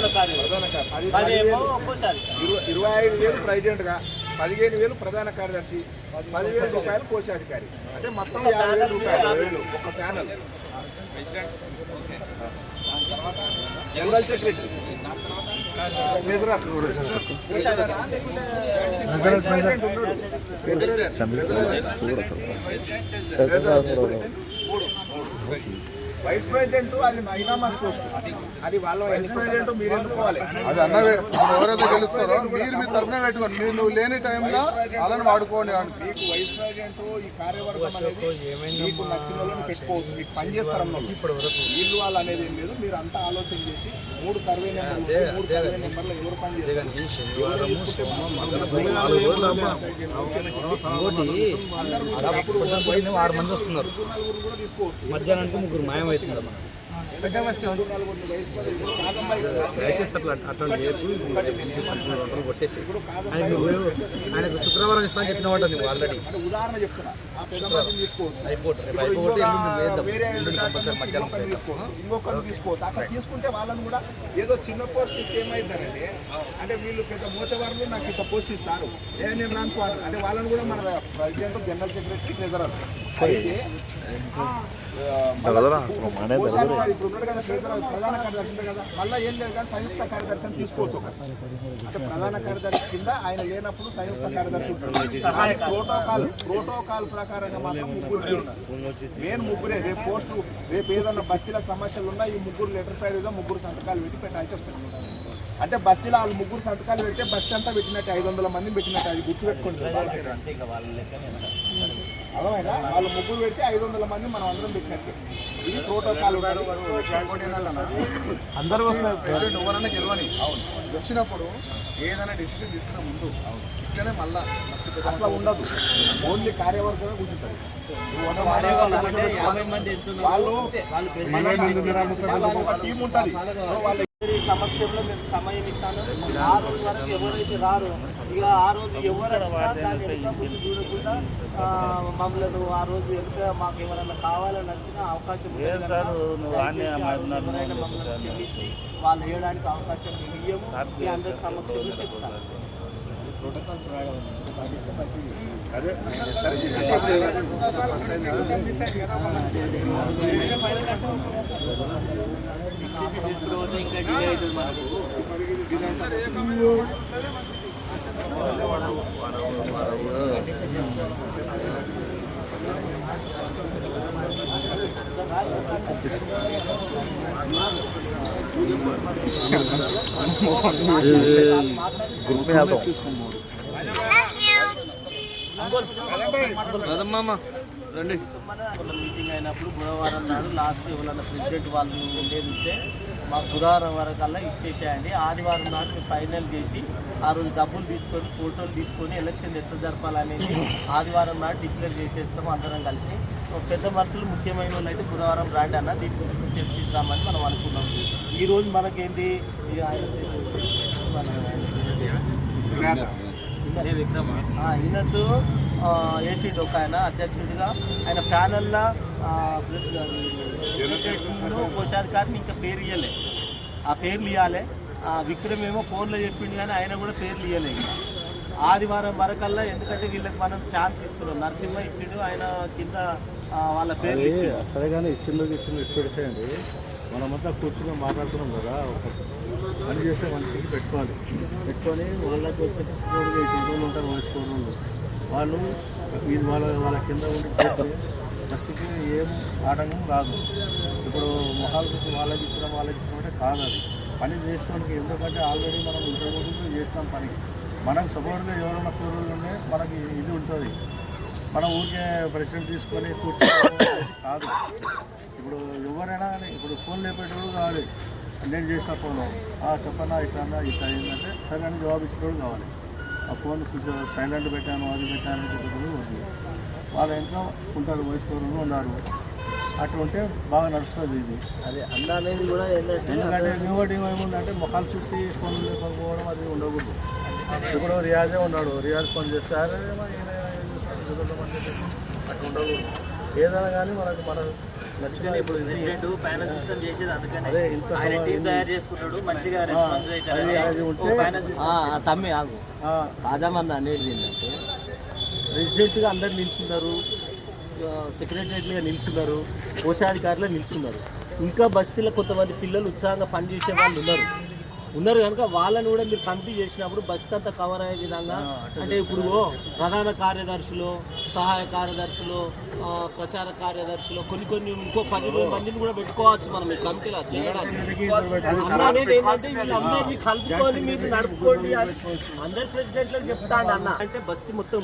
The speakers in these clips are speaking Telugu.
ప్రధాన కార్యదర్శి పదేమో ఇరవై ఐదు వేలు ప్రెసిడెంట్గా పదిహేను వేలు ప్రధాన కార్యదర్శి పదివేల రూపాయలు కోశాధికారి. అంటే మొత్తం యాభై వేల రూపాయలు. ఒక panel. General secretary. Vice president అది మైనామాస్ పోస్ట్. అది వాళ్ళ వైస్ ప్రెసిడెంట్ మీరు ఎన్నుకోవాలి అది అన్న ఎవరైతే గెలుస్తారో మీరు మీ తరఫున పెట్టుకోండి. మీరు నువ్వు లేని టైంలో వాళ్ళని వాడుకోండి మీకు వైస్ ప్రెసిడెంట్ ఈ కార్యవర్గం అనేది మీకు నచ్చిన వాళ్ళని పెట్టుకోవచ్చు. మీకు పని చేస్తారన్న వీళ్ళు వాళ్ళు అనేది ఏం లేదు. మీరు అంతా ఆలోచన చేసి మూడు సర్వే నెంబర్లు ఉంటాయి. మూడు సర్వే నెంబర్లు ఎవరు పని చేస్తారు? ఆరు మంది వస్తున్నారు మధ్యాహ్నానికి ముగ్గురు మాయమవుతున్నారు మనం దయచేసి అట్లా అట్లా లేపు వంటలు కొట్టేసి. ఆయనకు ఆయనకు శుక్రవారం ఇస్తా చెప్పిన వాట నువ్వు ఆల్రెడీ తీసుకుంటే వాళ్ళని కూడా ఏదో చిన్న పోస్ట్ ఇస్తే ఏమైందంటే అంటే వీళ్ళు పెద్ద మూతవాళ్ళు నాకు ఇంత పోస్ట్ ఇస్తారు. ఏ నేను రానుకో అంటే వాళ్ళని కూడా మన ప్రెసిడెంట్ జనరల్ సెక్రటరీ ట్రెజరర్. అయితే ప్రధాన కార్యదర్శి కదా మళ్ళీ ఏం లేదు కానీ సంయుక్త కార్యదర్శిని తీసుకోవచ్చు అంటే ప్రధాన కార్యదర్శి కింద ఆయన లేనప్పుడు సంయుక్త కార్యదర్శి ఉంటాడు. ప్రోటోకాల్ ప్రోటోకాల్ ప్రకారంగా మాత్రం ముగ్గురు మెయిన్ ముగ్గురే. రేపు పోస్టు రేపు ఏదన్నా బస్తీల సమస్యలు ఉన్నా ఈ ముగ్గురు లెటర్ ప్యాడ్ ముగ్గురు సంతకాలు పెట్టి పెట్టాల్సి వస్తుంది. అంటే బస్తీలో వాళ్ళు ముగ్గురు సంతకాలు పెడితే బస్తీ అంతా పెట్టినట్టు ఐదు వందల మంది పెట్టినట్టు అది లెక్కనే అర్థమైనా వాళ్ళు ముగ్గురు పెడితే ఐదు వందల మంది మనం అందరం పెట్టినట్టు. ఇది ప్రోటోకాల్ అందరూ ఎవరైనా గెలవని అవును వచ్చినప్పుడు ఏదైనా డిసిషన్ తీసుకునే ముందు ఇట్లనే మళ్ళా అట్లా ఉండదు. ఓన్లీ కార్యవర్గమే కూర్చుంటారు వాళ్ళు టీం ఉంటుంది. సమక్షంలో మేము సమయం ఇస్తాను. ఆ రోజు వరకు ఎవరైతే రారో ఇక ఆ రోజు ఎవరు వచ్చినా దాన్ని వెనుక ముందు చూడకుండా ఆ, మమ్మల్ని ఆ రోజు వెనుక మాకు ఎవరైనా కావాలని వచ్చిన అవకాశం ఎవరైనా మమ్మల్ని క్షమించి వాళ్ళు వేయడానికి అవకాశం మేము ఇయ్యము. మీ అందరి సమక్షంలో చెప్తాను. అదే అయింది కదా తీసుకుపోతే ఇంకా డిలే అవుతుంది మనకు గ్రూప్ మీద రండి మన మీటింగ్ అయినప్పుడు బుధవారం నాడు లాస్ట్ ఎవరైనా ప్రెసిడెంట్ వాళ్ళు ఉండేది ఉంటే మాకు బుధవారం వరకల్లా ఇచ్చేసేయండి. ఆదివారం మేము ఫైనల్ చేసి ఆ రోజు డబ్బులు తీసుకొని ఫోటోలు తీసుకొని ఎలక్షన్ ఎట్లా జరపాలనేది ఆదివారం నాడు డిక్లేర్ చేసేస్తాం అందరం కలిసి. పెద్ద మనుషులు ముఖ్యమైన వాళ్ళు అయితే బుధవారం రాండి అన్న దీని గురించి చర్చిద్దామని మనం అనుకున్నాం. ఈ రోజు మనకేంటి ఏసీడ్ ఒక ఆయన అధ్యక్షుడిగా. ఆయన ప్యానల్లా కోశాధికారిని ఇంకా పేరు ఇవ్వలే ఆ పేర్లు ఇవ్వాలి విక్రమ్ ఏమో ఫోన్లో చెప్పిండు కానీ ఆయన కూడా పేర్లు ఇవ్వలే ఇంకా. ఆదివారం వరకల్లా ఎందుకంటే వీళ్ళకి మనం ఛాన్స్ ఇస్తున్నాం. నరసింహ ఇచ్చిండు ఆయన కింద వాళ్ళ పేర్లు ఇచ్చిండు. సరే కానీ ఇచ్చిండ్రు ఇటు పెట్టేయండి మనమంతా కూర్చుని మాట్లాడుతున్నాం కదా ఒక పని చేసే మనిషికి పెట్టుకోవాలి. పెట్టుకొని వాళ్ళకి వచ్చేసి ఉంటారు స్కూల్ వాళ్ళు వీళ్ళు వాళ్ళ వాళ్ళ కింద ఉండి చేస్తే బస్సుకి ఏం ఆటంకం రాదు. ఇప్పుడు మొహాలకు వాళ్ళకి ఇచ్చిన వాళ్ళకి ఇచ్చిన అంటే కాదు అది. పని చేస్తానికి ఎందుకంటే ఆల్రెడీ మనం ఇంతకుముందు చేస్తాం పని. మనకు సపోర్ట్గా ఎవరైనా కూరలు ఉంటే మనకి ఇది ఉంటుంది. మనం ఊరికే ప్రెసిడెంట్ తీసుకొని కూర్చోవడం కాదు. ఇప్పుడు ఎవరైనా కానీ ఇప్పుడు ఫోన్ లేపేటోడు కావాలి. నేను చేసిన ఫోన్ చెప్పన్నా ఇట్లా అన్నా ఇట్లా ఏంటంటే సరే అని జవాబు ఇచ్చేటోడు కావాలి. ఆ ఫోన్ స్విచ్ సైలెంట్ పెట్టాను అది పెట్టాను అని వాళ్ళ ఇంట్లో ఉంటారు వయసుకోవడం ఉన్నారు. అట్లా ఉంటే బాగా నడుస్తుంది ఇది. అదే అన్న అనేది కూడా ఎందుకంటే ఇంకోటి ఏముందంటే ముఖాలు చూసి ఫోన్ లేకపోవడం అది ఉండకూడదు. ఇప్పుడు రియాజే ఉన్నాడు? రియాజ్ ఫోన్ చేస్తే అట్లా ఉండకూడదు. ఏదైనా కానీ మనకు మన అందుకని ఇప్పుడు ప్రెసిడెంట్ ప్యానల్ సిస్టమ్ చేసేది అందుకని. ఆయన టీం తయారు మంచిగా రెస్పాన్స్ తమ్మి ఆగు. ఆ, రాజామన్న అనేది ఏంటంటే ప్రెసిడెంట్గా అందరు నిల్చున్నారు సెక్రటరీగా నిల్చున్నారు కోశాధికారులు నిల్చున్నారు. ఇంకా బస్తీలో కొంతమంది పిల్లలు ఉత్సాహంగా పనిచేసే వాళ్ళు ఉన్నారు. ఉన్నారు కనుక వాళ్ళని కూడా మీరు కమిటీ చేసినప్పుడు బస్తీ అంతా కవర్ అయ్యే విధంగా అంటే ఇప్పుడు ప్రధాన కార్యదర్శులు సహాయ కార్యదర్శులు ప్రచార కార్యదర్శులు కొన్ని కొన్ని ఇంకో పది మందిని కూడా పెట్టుకోవచ్చు మనం ఈ కమిటీలో చేయడానికి. అన్న అనేది ఏంటంటే వీళ్ళందరినీ కలుపుకొని మీరు నడుపుకోండి అని అందరు ప్రెసిడెంట్లకు చెప్తాను అన్న. అంటే బస్తీ మొత్తం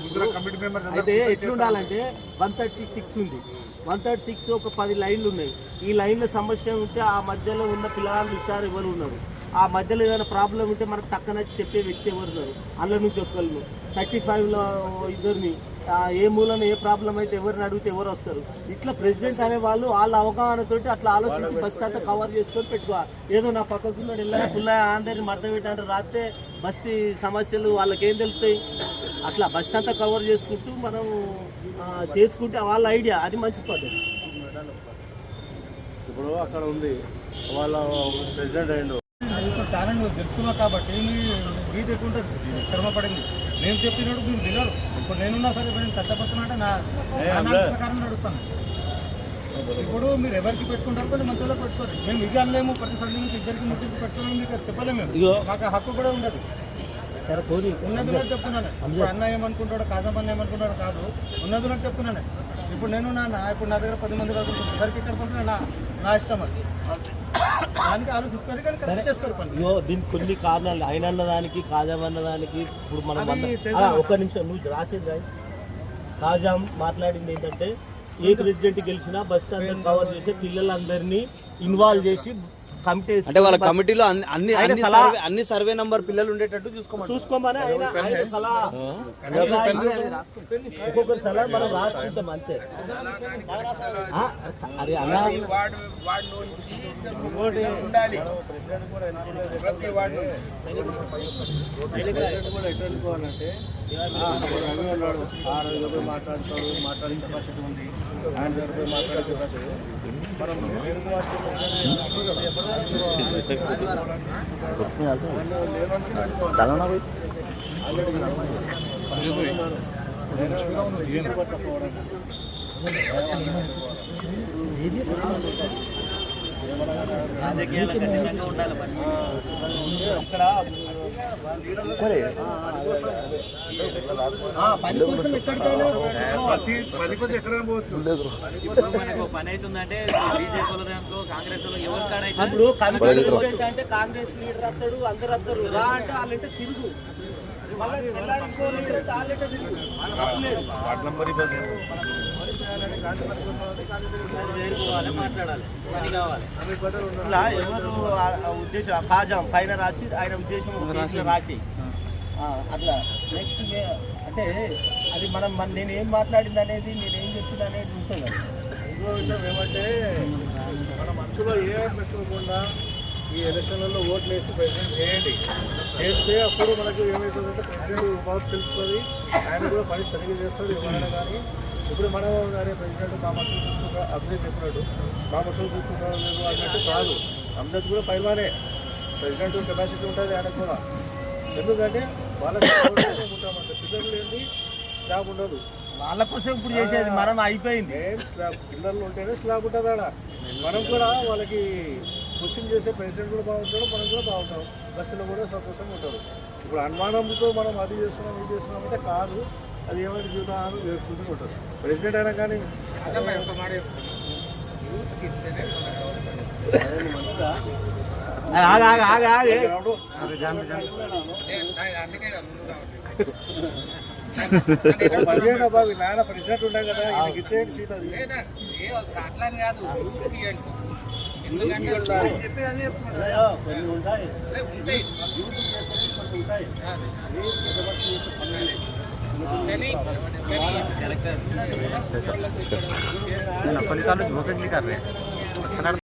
అయితే ఎట్లుండాలంటే వన్ థర్టీ సిక్స్ ఉంది. వన్ థర్టీ సిక్స్ ఒక పది లైన్లు ఉన్నాయి. ఈ లైన్ల సమస్య ఉంటే ఆ మధ్యలో ఉన్న పిల్లగాళ్ళు హుషారు ఎవరు ఉన్నారు? ఆ మధ్యలో ఏదైనా ప్రాబ్లం ఉంటే మనకు తక్కన చెప్పే వ్యక్తి ఎవరు ఉన్నారు అందులో నుంచి ఒక్కళ్ళు థర్టీ ఫైవ్లో ఇద్దరిని ఏ మూలన ఏ ప్రాబ్లం అయితే ఎవరిని అడిగితే ఎవరు వస్తారు? ఇట్లా ప్రెసిడెంట్ అనే వాళ్ళు వాళ్ళ అవగాహనతోటి అట్లా ఆలోచించి బస్తీ అంతా కవర్ చేసుకొని పెట్టుకోవాలి ఏదో నా పక్కకు ఉన్నాడు ఫుల్ అందరిని మడత పెట్టారు రాస్తే బస్తీ సమస్యలు వాళ్ళకి ఏం తెలుస్తాయి? అట్లా బస్తీ అంతా కవర్ చేసుకుంటూ మనం చేసుకుంటే వాళ్ళ ఐడియా అది మంచి పద్ధతి. ఇప్పుడు అక్కడ ఉంది. వాళ్ళ ప్రెసిడెంట్ అయిండు. టాలెంట్ నువ్వు తెలుస్తున్నావు కాబట్టి గీత ఎక్కువ ఉంటుంది. శ్రమ పడింది. నేను చెప్పినట్టు మీరు వినరు. ఇప్పుడు నేనున్నా సరే నేను కష్టపడుతున్నా అంటే నా ప్రకారం నడుస్తాను. ఇప్పుడు మీరు ఎవరికి పెట్టుకుంటారో కొన్ని మంచిగా పెట్టుకోరు. మేము ఇది అనలేము ప్రతి సంధి నుంచి ఇద్దరికి ముగ్గురికి పెట్టుకోలేము మీకు చెప్పలేము మేము. మాకు హక్కు కూడా ఉండదు. సరే ఉన్నది కూడా చెప్తున్నాను. అన్న ఏమనుకుంటాడో కాదమ్మ ఏమనుకుంటాడో కాదు. ఉన్నది కూడా చెప్తున్నాను. ఇప్పుడు నేను నా ఇప్పుడు నా దగ్గర పది మంది వరకు ఎవరికి ఇక్కడ పంపినా నా నా ఇష్టం అది. దానికి ఆలోచించుకొని కానీ కరెక్ట్ చేస్తారు పని. ఇగో దీనికి కొన్ని కారణాలు ఆయన అన్న దానికి కాజాం దానికి ఇప్పుడు మనం ఒక్క నిమిషం నువ్వు రాసేది రాయి. కాజాం మాట్లాడింది ఏంటంటే ఏ ప్రెసిడెంట్ గెలిచినా బస్ స్టాండ్ కవర్ చేసి పిల్లలందరినీ ఇన్వాల్వ్ చేసి కమిటీ అంటే వాళ్ళ కమిటీలో అన్ని అన్ని సర్వే అన్ని సర్వే నంబర్ పిల్లలు ఉండేటట్టు చూసుకోమని చూసుకోమని ఆయన ఆయన సలహా ఒక్కొక్కరి సలహా మనం రాసుకుంటాం అంతే. అరే అలా వార్డు వార్డు ఉండాలి. ప్రతి రవి ఉన్నాడు ఆ రవి దగ్గర పోయి మాట్లాడతాడు మాట్లాడే కెపాసిటీ ఉంది. ఆయన దగ్గర పోయి మాట్లాడే కెపాసిటీ మనం వేరే రాజకీయాలకు అతీతంగా ఉండాలి మనిషి ఇక్కడ ఆ, పని అవుతుందంటే బీజేపీ వాళ్ళ దాంట్లో కాంగ్రెస్ ఎవరి ఇప్పుడు అంటే కాంగ్రెస్ లీడర్ వస్తాడు అందరు వస్తారు. రా అంటే వాళ్ళంటే తిరుగు. మళ్ళీ తెల్లారి ఇంకో లీడర్ అయితే వాళ్ళంటే తిరుగు. ఇట్లా ఎవరు ఆ ఉద్దేశం కాజాం పైన రాసి ఆయన ఉద్దేశం రాసి అట్లా నెక్స్ట్ అంటే అది మనం మన నేను ఏం మాట్లాడింది అనేది నేను ఏం చెప్పింది అనేది ఉంటుంది ఇంకో విషయం ఏమంటే మన మనసులో ఏం పెట్టుకోకుండా ఈ ఎలక్షన్లలో ఓట్లు వేసి ప్రెసిడెంట్ చేయండి. చేస్తే అప్పుడు మనకు ఏమవుతుందంటే ప్రెసిడెంట్ బాగా తెలుస్తుంది. ఆయన కూడా పని సరిగ్గా చేస్తాడు ఎవరైనా కానీ. ఇప్పుడు మనం కానీ ప్రెసిడెంట్ మా మనుషులు చూసుకుంటా అభివృద్ధి చెప్పినట్టు మా మనుషులు చూసుకుంటారు లేదు అన్నట్టు కాదు. అందరికి కూడా పైవానే ప్రెసిడెంట్ కెపాసిటీ ఉంటుంది ఆయనకు కూడా. ఎందుకంటే వాళ్ళకి ఉంటామంటే పిల్లలు ఏంటి స్టాఫ్ ఉండదు. వాళ్ళ కోసం ఇప్పుడు చేసేది మనం అయిపోయింది. ఏం స్లాబ్ పిల్లలు ఉంటేనే స్లాబ్ ఉంటుంది ఆడ. మనం కూడా వాళ్ళకి క్వశ్చన్ చేసే ప్రెసిడెంట్ కూడా బాగుంటాడు మనం కూడా బాగుంటాం. బస్సులో కూడా సంతోషంగా ఉంటారు ఇప్పుడు అనుమానంతో మనం అది చేస్తున్నాం ఇది చేస్తున్నాం అంటే కాదు. అది ఏమైనా జీవితాలు వేసుకుంటూ ఉంటారు. ప్రెసిడెంట్ అయినా కానీ బాబు నాన్న ప్రెసిడెంట్ ఉంటాయి కదా ఈయనకి ఇచ్చేయండి సీట్ అది. కొన్ని ఉంటాయి. కొన్ని కాళ్ళు జోకెట్లీ కర్రే